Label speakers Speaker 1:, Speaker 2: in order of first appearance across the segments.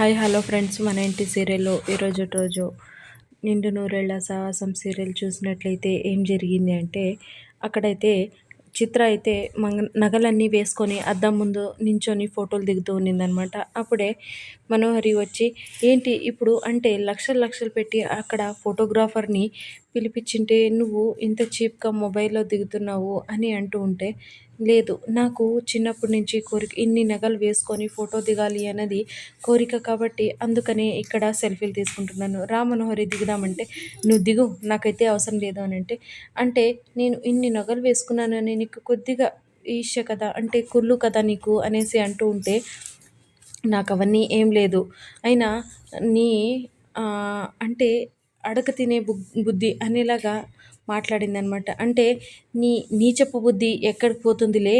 Speaker 1: Hi hello friends. మన ఇంటి సీరియల్లో ఈరోజు రోజు నిండు నూరేళ్ళ సాహసం సీరియల్ చూసినట్లయితే ఏం జరిగింది అంటే అక్కడైతే చిత్ర అయితే మంగ నగలన్నీ వేసుకొని అద్దం ముందు నించొని ఫోటోలు దిగుతూ ఉన్నిందనమాట అప్పుడే మనోహరి వచ్చి ఏంటి ఇప్పుడు? అంటే లక్షలు లక్షలు పెట్టి అక్కడ ఫోటోగ్రాఫర్ని పిలిపించింటే నువ్వు ఇంత చీప్గా మొబైల్లో దిగుతున్నావు అని అంటూ ఉంటే లేదు నాకు చిన్నప్పటి నుంచి కోరిక ఇన్ని నగలు వేసుకొని ఫోటో దిగాలి అన్నది కోరిక కాబట్టి అందుకనే ఇక్కడ సెల్ఫీలు తీసుకుంటున్నాను. రామనోహరి దిగుదామంటే నువ్వు దిగు నాకైతే అవసరం లేదు అని అంటే అంటే నేను ఇన్ని నగలు వేసుకున్నానని నీకు కొద్దిగా ఈర్ష కదా అంటే కుళ్ళు కదా నీకు అనేసి అంటూ ఉంటే నాకు అవన్నీ ఏం లేదు. అయినా నీ అంటే అడక తినే బుద్ధి అనేలాగా మాట్లాడిందనమాట. అంటే నీ నీచపు బుద్ధి ఎక్కడికి పోతుందిలే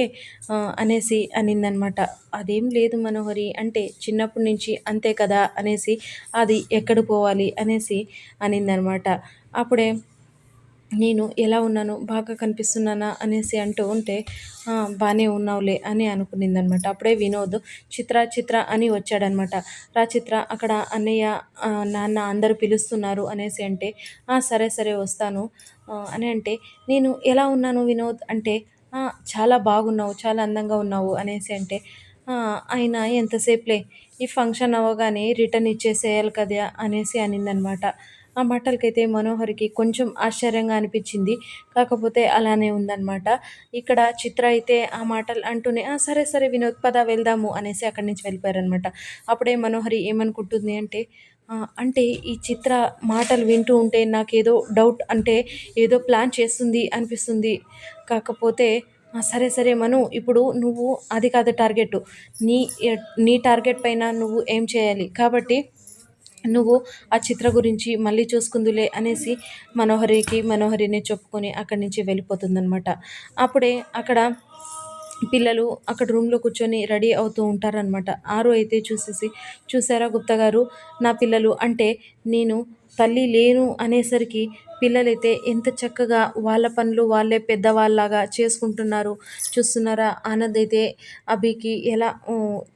Speaker 1: అనేసి అనిందనమాట. అదేం లేదు మనోహరి అంటే చిన్నప్పటి నుంచి అంతే కదా అనేసి అది ఎక్కడ పోవాలి? అనేసి అనిందనమాట. అప్పుడే నేను ఎలా ఉన్నాను బాగా కనిపిస్తున్నానా అనేసి అంటూ ఉంటే బాగానే ఉన్నావులే అని అనుకునిందనమాట. అప్పుడే వినోద్ చిత్ర చిత్ర అని వచ్చాడనమాట. రా చిత్ర అక్కడ అన్నయ్య నాన్న అందరూ పిలుస్తున్నారు అనేసి అంటే సరే సరే వస్తాను. అని అంటే నేను ఎలా ఉన్నాను వినోద్? అంటే చాలా బాగున్నావు చాలా అందంగా ఉన్నావు అనేసి అంటే ఆయన ఎంతసేపులే ఈ ఫంక్షన్ అవ్వగానే రిటర్న్ ఇచ్చేసేయాలి కదా అనేసి అనిందనమాట. ఆ మాటలకైతే మనోహర్కి కొంచెం ఆశ్చర్యంగా అనిపించింది. కాకపోతే అలానే ఉందన్నమాట. ఇక్కడ చిత్ర అయితే ఆ మాటలు అంటూనే సరే సరే వినోద్ పద వెళ్దాము అనేసి అక్కడి నుంచి వెళ్ళిపోయారనమాట అప్పుడే మనోహరి ఏమనుకుంటుంది అంటే అంటే ఈ చిత్ర మాటలు వింటూ ఉంటే నాకేదో డౌట్ అంటే ఏదో ప్లాన్ చేస్తుంది అనిపిస్తుంది. కాకపోతే సరే సరే మను ఇప్పుడు నువ్వు అది కాదు టార్గెట్ నీ నీ టార్గెట్ పైన నువ్వు ఏం చేయాలి? కాబట్టి నువ్వు ఆ చిత్ర గురించి మళ్ళీ చూసుకుందులే అనేసి మనోహరికి మనోహరిని చెప్పుకొని అక్కడి నుంచి వెళ్ళిపోతుందనమాట అప్పుడే అక్కడ పిల్లలు అక్కడ రూమ్లో కూర్చొని రెడీ అవుతూ ఉంటారనమాట ఆరు అయితే చూసేసి చూసారా గుప్తా గారు? నా పిల్లలు అంటే నేను తల్లి లేను అనేసరికి పిల్లలైతే ఎంత చక్కగా వాళ్ళ పనులు వాళ్ళే పెద్దవాళ్ళలాగా చేసుకుంటున్నారు. చూస్తున్నారా? ఆనంద్ అయితే అభికి ఎలా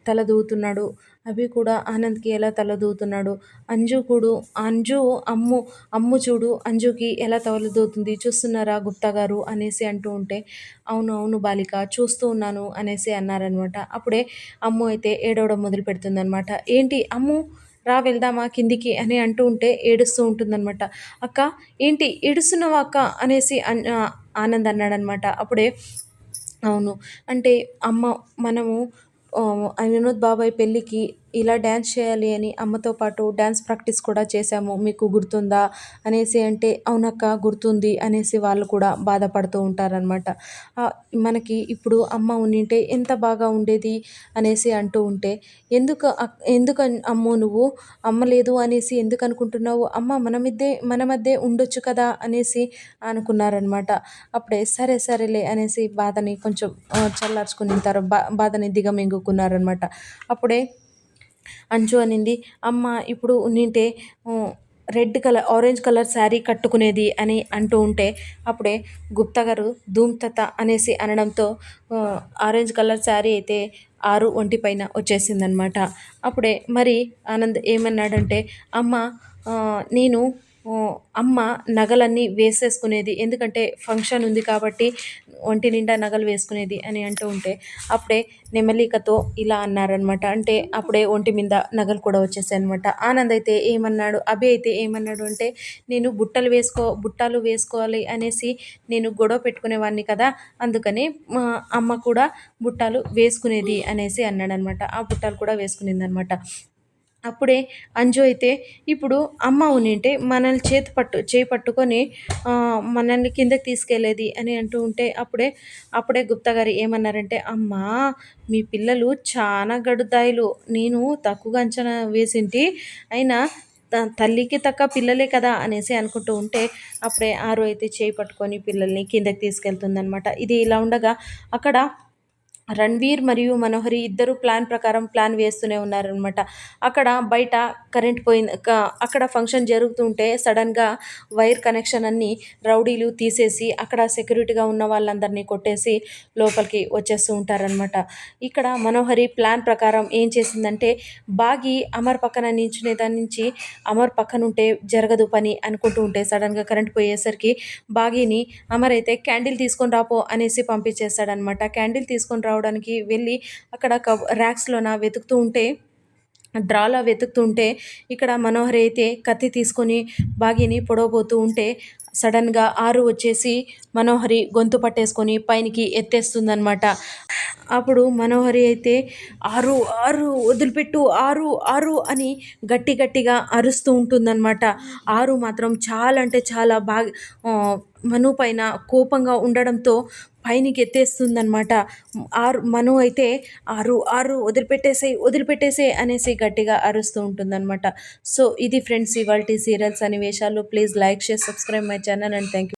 Speaker 1: తలదూతున్నాడు. అభి కూడా ఆనంద్కి ఎలా తలదూతున్నాడు? అంజు కూడా అంజు అమ్ము అమ్ము చూడు అంజుకి ఎలా తలదూతుంది? చూస్తున్నారా గుప్తా గారు? అనేసి అంటూ ఉంటే అవును అవును బాలిక చూస్తూ ఉన్నాను అనేసి అన్నారనమాట అప్పుడే అమ్ము అయితే ఏడవడం మొదలు పెడుతుందనమాట ఏంటి అమ్ము? రా వెళ్దామా కిందికి అని అంటూ ఉంటే ఏడుస్తూ ఉంటుందన్నమాట. అక్క ఏంటి ఏడుస్తున్నావా అక్క? అనేసి ఆనంద్ అన్నాడనమాట అప్పుడే అవును. అంటే అమ్మ మనము వినోద్ బాబాయ్ పెళ్ళికి ఇలా డ్యాన్స్ చేయాలి అని అమ్మతో పాటు డ్యాన్స్ ప్రాక్టీస్ కూడా చేశాము. మీకు గుర్తుందా? అనేసి అంటే అవునక్క గుర్తుంది అనేసి వాళ్ళు కూడా బాధపడుతూ ఉంటారనమాట మనకి ఇప్పుడు అమ్మ ఉండింటే ఎంత బాగా ఉండేది అనేసి అంటూ ఉంటే ఎందుకు ఎందుకు అమ్మో నువ్వు? అమ్మ లేదు అనేసి ఎందుకు అనుకుంటున్నావు? అమ్మ మన మధ్య మన మధ్య ఉండొచ్చు కదా అనేసి అనుకున్నారనమాట అప్పుడే సరే సరేలే అనేసి బాధని కొంచెం చల్లార్చుకుని బా బాధని దిగమింగుకున్నారనమాట అప్పుడే అంచు అనింది అమ్మ ఇప్పుడు ఉన్నింటే red colour orange colour sari కట్టుకునేది అని అంటూ ఉంటే అప్పుడే గుప్తా గారు ధూమ్తత అనేసి అనడంతో ఆరెంజ్ కలర్ శారీ అయితే ఆరు ఒంటి పైన వచ్చేసిందనమాట. అప్పుడే మరి ఆనంద్ ఏమన్నాడంటే అమ్మ నేను అమ్మ నగలన్నీ వేసేసుకునేది. ఎందుకంటే ఫంక్షన్ ఉంది కాబట్టి ఒంటి నిండా నగలు వేసుకునేది అని అంటూ ఉంటే అప్పుడే నెమలికతో ఇలా అన్నారనమాట అంటే అప్పుడే ఒంటి మీద నగలు కూడా వచ్చేసాయి అనమాట ఆనంద్ అయితే ఏమన్నాడు? అభి అయితే ఏమన్నాడు అంటే నేను బుట్టలు వేసుకో బుట్టాలు వేసుకోవాలి అనేసి నేను గొడవ పెట్టుకునేవాడిని కదా. అందుకని మా అమ్మ కూడా బుట్టాలు వేసుకునేది అనేసి అన్నాడనమాట ఆ బుట్టాలు కూడా వేసుకునేది అనమాట అప్పుడే అంజు అయితే ఇప్పుడు అమ్మ ఉనింటే మనల్ని చేతి పట్టు చేయి పట్టుకొని మనల్ని కిందకి తీసుకెళ్ళేది అని అంటూ ఉంటే అప్పుడే అప్పుడే గుప్తా గారు ఏమన్నారంటే అమ్మా మీ పిల్లలు చాలా గడుదాయిలు నేను తక్కువగా అంచనా వేసింటి. అయినా తల్లికి తక్క పిల్లలే కదా అనేసి అనుకుంటూ ఉంటే అప్పుడే ఆరు అయితే చేయి పట్టుకొని పిల్లల్ని కిందకి తీసుకెళ్తుందనమాట ఇది ఇలా ఉండగా అక్కడ రణ్వీర్ మరియు మనోహరి ఇద్దరు ప్లాన్ ప్రకారం ప్లాన్ వేస్తూనే ఉన్నారనమాట అక్కడ బయట కరెంట్ పోయింది అక్కడ ఫంక్షన్ జరుగుతుంటే సడన్గా వైర్ కనెక్షన్ అన్ని రౌడీలు తీసేసి అక్కడ సెక్యూరిటీగా ఉన్న వాళ్ళందరినీ కొట్టేసి లోపలికి వచ్చేస్తూ ఉంటారనమాట ఇక్కడ మనోహరి ప్లాన్ ప్రకారం ఏం చేసిందంటే బాగి అమర్ పక్కన నించునే దాని నుంచి అమర్ పక్కన ఉంటే జరగదు పని అనుకుంటూ ఉంటే సడన్గా కరెంట్ పోయేసరికి బాగిని అమర్ అయితే క్యాండిల్ తీసుకొని రాపో అనేసి పంపించేస్తాడనమాట క్యాండిల్ తీసుకొని రా రావడానికి వెళ్ళి అక్కడ కబ్ ర్యాక్స్లోన వెతుకుతూ ఉంటే డ్రాలో వెతుకుతుంటే ఇక్కడ మనోహరి అయితే కత్తి తీసుకొని బాగిని పొడవబోతూ ఉంటే సడన్గా ఆరు వచ్చేసి మనోహరి గొంతు పట్టేసుకొని పైనకి ఎత్తేస్తుందనమాట అప్పుడు మనోహరి అయితే ఆరు ఆరు వదిలిపెట్టు ఆరు ఆరు అని గట్టి గట్టిగా అరుస్తూ ఉంటుందన్నమాట. ఆరు మాత్రం చాలా అంటే చాలా బాగా మను పైన కోపంగా ఉండడంతో పైనకి ఎత్తేస్తుందన్నమాట ఆరు మను అయితే ఆరు ఆరు వదిలిపెట్టేసే వదిలిపెట్టేసే అనేసి గట్టిగా అరుస్తూ ఉంటుందన్నమాట. సో ఇది ఫ్రెండ్స్ ఇవాళ సీరియల్స్ అనే వేషాలు please like share subscribe my channel and thank you